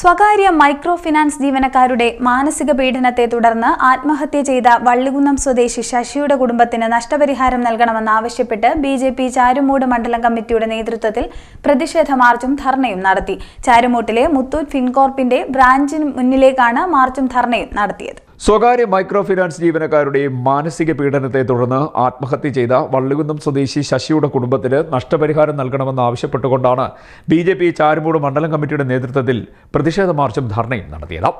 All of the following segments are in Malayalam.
സ്വകാര്യ മൈക്രോ ഫിനാൻസ് ജീവനക്കാരുടെ മാനസിക പീഡനത്തെ തുടർന്ന് ആത്മഹത്യ ചെയ്ത വള്ളികുന്നം സ്വദേശി ശശിയുടെ കുടുംബത്തിന് നഷ്ടപരിഹാരം നൽകണമെന്നാവശ്യപ്പെട്ട് ബി ജെ പി ചാരുമൂട് മണ്ഡലം കമ്മിറ്റിയുടെ നേതൃത്വത്തിൽ പ്രതിഷേധ മാർച്ചും ധർണയും നടത്തി. ചാരുമൂട്ടിലെ മുത്തൂറ്റ് ഫിൻകോർപ്പിന്റെ ബ്രാഞ്ചിന് മുന്നിലേക്കാണ് മാർച്ചും ധർണയും നടത്തിയത്. സ്വകാര്യ മൈക്രോ ഫിനാൻസ് ജീവനക്കാരുടെ മാനസിക പീഡനത്തെ തുടർന്ന് ആത്മഹത്യ ചെയ്ത വള്ളികുന്നം സ്വദേശി ശശിയുടെ കുടുംബത്തിന് നഷ്ടപരിഹാരം നൽകണമെന്ന് ആവശ്യപ്പെട്ടുകൊണ്ടാണ് ബി ജെ പി ചാരുമൂട് മണ്ഡലം കമ്മിറ്റിയുടെ നേതൃത്വത്തിൽ പ്രതിഷേധ മാർച്ചും ധർണയും നടത്തിയത്.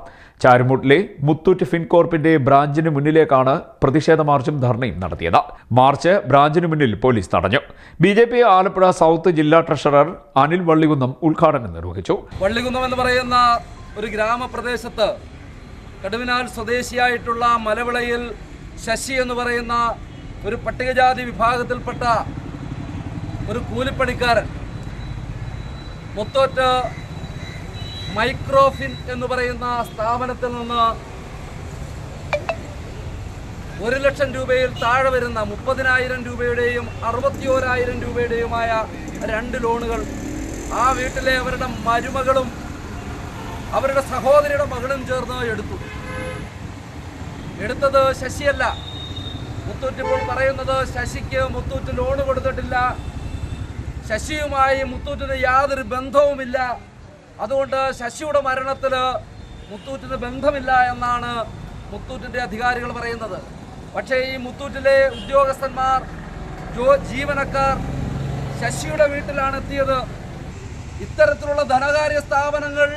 ചാരുമൂട്ടിലെ മുത്തൂറ്റ് ഫിൻകോർപ്പിന്റെ ബ്രാഞ്ചിന് മുന്നിലേക്കാണ് പ്രതിഷേധ മാർച്ചും ധർണയും നടത്തിയത്. മാർച്ച് ബ്രാഞ്ചിന് മുന്നിൽ പോലീസ് തടഞ്ഞു. B J P Alappuzha south ജില്ലാ ട്രഷറർ അനിൽ വള്ളികുന്നം ഉദ്ഘാടനം നിർവഹിച്ചു. വള്ളികുന്നം എന്ന് പറയുന്ന ഒരു ഗ്രാമപ്രദേശത്ത് കടുവിനാൽ സ്വദേശിയായിട്ടുള്ള മലവിളയിൽ ശശി എന്ന് പറയുന്ന ഒരു പട്ടികജാതി വിഭാഗത്തിൽപ്പെട്ട ഒരു കൂലിപ്പണിക്കാരൻ മുത്തോറ്റ് മൈക്രോഫിൻ എന്ന് പറയുന്ന സ്ഥാപനത്തിൽ നിന്ന് ഒരു ലക്ഷം രൂപയിൽ താഴെ വരുന്ന മുപ്പതിനായിരം രൂപയുടെയും അറുപത്തിയോരായിരം രൂപയുടെയുമായ രണ്ട് ലോണുകൾ ആ വീട്ടിലെ അവരുടെ മരുമകളും അവരുടെ സഹോദരിയുടെ മകളും ചേർന്ന് എടുത്തു. എടുത്തത് ശശിയല്ല. മുത്തൂറ്റ് ഇപ്പോൾ പറയുന്നത് ശശിക്ക് മുത്തൂറ്റ് ലോൺ കൊടുത്തിട്ടില്ല. ശശിയുമായി മുത്തൂറ്റിന് യാതൊരു ബന്ധവുമില്ല. അതുകൊണ്ട് ശശിയുടെ മരണത്തിൽ മുത്തൂറ്റിന് ബന്ധമില്ല എന്നാണ് മുത്തൂറ്റിന്റെ അധികാരികൾ പറയുന്നത്. പക്ഷേ ഈ മുത്തൂറ്റിലെ ഉദ്യോഗസ്ഥന്മാർ ജോ ജീവനക്കാർ ശശിയുടെ വീട്ടിലാണ് എത്തിയത്. ഇത്തരത്തിലുള്ള ധനകാര്യ സ്ഥാപനങ്ങൾ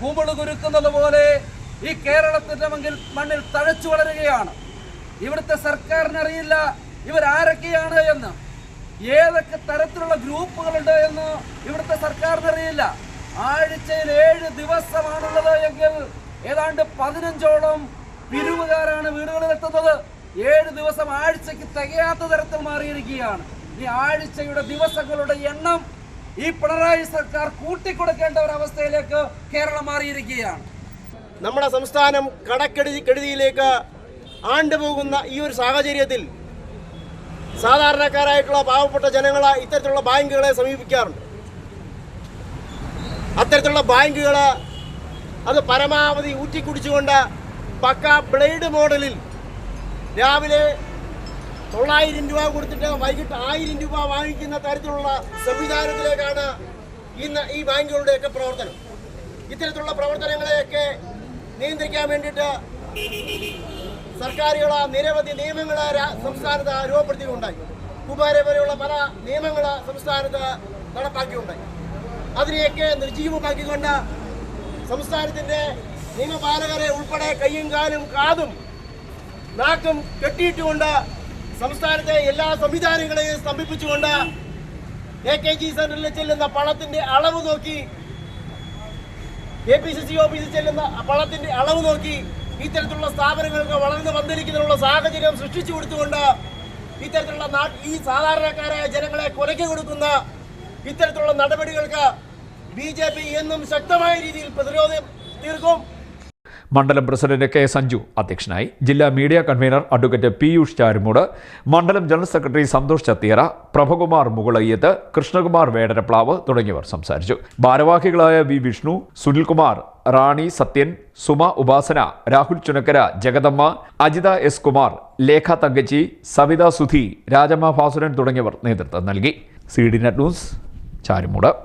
കുമിൾ കുരുക്കുന്നത് പോലെ ഈ കേരളത്തിന്റെ മണ്ണിൽ മണ്ണിൽ തഴച്ചു വളരുകയാണ്. ഇവിടുത്തെ സർക്കാരിനറിയില്ല ഇവരാരൊക്കെയാണ് എന്ന്. ഏതൊക്കെ തരത്തിലുള്ള ഗ്രൂപ്പുകളുണ്ട് എന്ന് ഇവിടുത്തെ സർക്കാരിനറിയില്ല. ആഴ്ചയിൽ ഏഴ് ദിവസമാണുള്ളത് എങ്കിൽ ഏതാണ്ട് പതിനഞ്ചോളം പിരിവുകാരാണ് വീടുകളിൽ എത്തുന്നത്. ഏഴ് ദിവസം ആഴ്ചയ്ക്ക് തികയാത്ത തരത്തിൽ മാറിയിരിക്കുകയാണ്. ഈ ആഴ്ചയുടെ ദിവസങ്ങളുടെ എണ്ണം ഈ പിണറായി സർക്കാർ കൂട്ടിക്കൊടുക്കേണ്ട ഒരു അവസ്ഥയിലേക്ക് കേരളം മാറിയിരിക്കുകയാണ്. നമ്മുടെ സംസ്ഥാനം കടക്കെടുതി കെടുതിയിലേക്ക് ആണ്ടുപോകുന്ന ഈ ഒരു സാഹചര്യത്തിൽ സാധാരണക്കാരായിട്ടുള്ള പാവപ്പെട്ട ജനങ്ങൾ ഇത്തരത്തിലുള്ള ബാങ്കുകളെ സമീപിക്കാറുണ്ട്. അത്തരത്തിലുള്ള ബാങ്കുകൾ അത് പരമാവധി ഊറ്റിക്കുടിച്ചുകൊണ്ട് പക്ക ബ്ലേഡ് മോഡലിൽ രാവിലെ തൊള്ളായിരം രൂപ കൊടുത്തിട്ട് വൈകിട്ട് ആയിരം രൂപ വാങ്ങിക്കുന്ന തരത്തിലുള്ള സംവിധാനത്തിലേക്കാണ് ഇന്ന് ഈ ബാങ്കുകളുടെയൊക്കെ പ്രവർത്തനം. ഇത്തരത്തിലുള്ള പ്രവർത്തനങ്ങളെയൊക്കെ നിയന്ത്രിക്കാൻ വേണ്ടിയിട്ട് സർക്കാരുകൾ നിരവധി നിയമങ്ങൾ സംസ്ഥാനത്ത് രൂപപ്പെടുത്തിയിട്ടുണ്ടായി. കുമാരെ പോലെയുള്ള പല നിയമങ്ങൾ സംസ്ഥാനത്ത് നടപ്പാക്കിയിട്ടുണ്ടായി. അതിനെയൊക്കെ നിർജീവമാക്കിക്കൊണ്ട് സംസ്ഥാനത്തിന്റെ നിയമപാലകരെ ഉൾപ്പെടെ കയ്യും കാലും കാതും നാക്കും കെട്ടിയിട്ടുകൊണ്ട് സംസ്ഥാനത്തെ എല്ലാ സംവിധാനങ്ങളെയും സ്തംഭിപ്പിച്ചുകൊണ്ട് എ കെ ജി സെന്ററിൽ ചെല്ലുന്ന പണത്തിന്റെ അളവ് നോക്കി എ പി സി സി ഓഫീസിൽ ചെല്ലുന്ന പണത്തിന്റെ അളവ് നോക്കി ഇത്തരത്തിലുള്ള സ്ഥാപനങ്ങൾക്ക് വളർന്നു വന്നിരിക്കുന്നതിനുള്ള സാഹചര്യം സൃഷ്ടിച്ചു കൊടുത്തുകൊണ്ട് ഇത്തരത്തിലുള്ള ഈ സാധാരണക്കാരായ ജനങ്ങളെ കുലക്കി കൊടുക്കുന്ന ഇത്തരത്തിലുള്ള നടപടികൾക്ക് ബി ജെ പി എന്നും ശക്തമായ രീതിയിൽ പ്രതിരോധം തീർക്കും. മണ്ഡലം പ്രസിഡന്റ് കെ സഞ്ജു അധ്യക്ഷനായി ജില്ലാ media convenor advocate Piyush Charummood മണ്ഡലം ജനറൽ സെക്രട്ടറി സന്തോഷ് ചത്തിയറ പ്രഭകുമാർ മുകളയ്യത്ത് കൃഷ്ണകുമാർ വേടരപ്ലാവ് തുടങ്ങിയവർ സംസാരിച്ചു. ഭാരവാഹികളായ വി വിഷ്ണു സുനിൽകുമാർ റാണി സത്യൻ സുമ ഉപാസന രാഹുൽ ചുനക്കര ജഗദമ്മ അജിത എസ് കുമാർ ലേഖ തങ്കച്ചി സവിത സുധി രാജമ്മ ഭാസുരൻ തുടങ്ങിയവർ നേതൃത്വം നൽകി. C D net news Charummood.